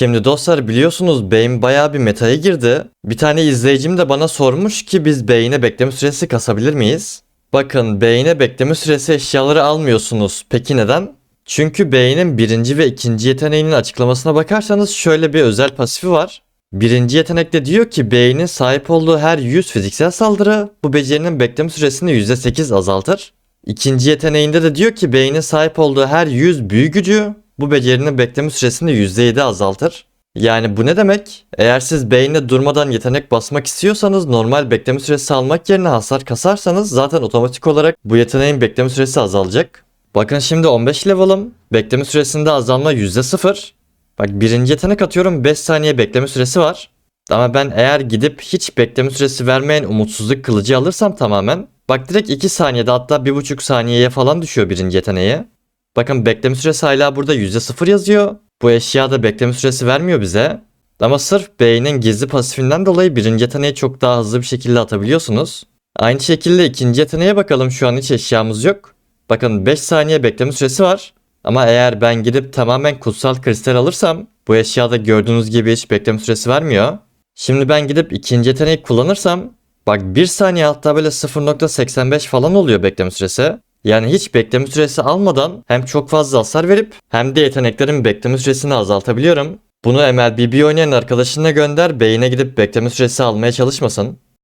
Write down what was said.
Şimdi dostlar biliyorsunuz beyin bayağı bir metaya girdi. Bir tane izleyicim de bana sormuş ki biz beyine bekleme süresi kasabilir miyiz? Bakın beyine bekleme süresi eşyaları almıyorsunuz. Peki neden? Çünkü beynin birinci ve ikinci yeteneğinin açıklamasına bakarsanız şöyle bir özel pasifi var. Birinci yetenekte diyor ki beynin sahip olduğu her 100 fiziksel saldırı bu becerinin bekleme süresini %8 azaltır. İkinci yeteneğinde de diyor ki beynin sahip olduğu her 100 büyü gücü bu becerinin bekleme süresini %7 azaltır. Yani bu ne demek? Eğer siz beyne durmadan yetenek basmak istiyorsanız normal bekleme süresi almak yerine hasar kasarsanız zaten otomatik olarak bu yeteneğin bekleme süresi azalacak. Bakın şimdi 15 level'ım. Bekleme süresinde azalma %0. Bak birinci yetenek atıyorum 5 saniye bekleme süresi var. Ama ben eğer gidip hiç bekleme süresi vermeyen umutsuzluk kılıcı alırsam tamamen. Bak direkt 2 saniyede hatta 1,5 saniyeye falan düşüyor birinci yeteneği. Bakın bekleme süresi hala burada %0 yazıyor. Bu eşya da bekleme süresi vermiyor bize. Ama sırf beynin gizli pasifinden dolayı birinci yeteneği çok daha hızlı bir şekilde atabiliyorsunuz. Aynı şekilde ikinci yeteneğe bakalım şu an hiç eşyamız yok. Bakın 5 saniye bekleme süresi var. Ama eğer ben gidip tamamen kutsal kristal alırsam bu eşyada gördüğünüz gibi hiç bekleme süresi vermiyor. Şimdi ben gidip ikinci yeteneği kullanırsam bak 1 saniye hatta böyle 0.85 falan oluyor bekleme süresi. Yani hiç bekleme süresi almadan hem çok fazla hasar verip hem de yeteneklerin bekleme süresini azaltabiliyorum. Bunu MLBB oynayan arkadaşına gönder beyine gidip bekleme süresi almaya çalışmasın.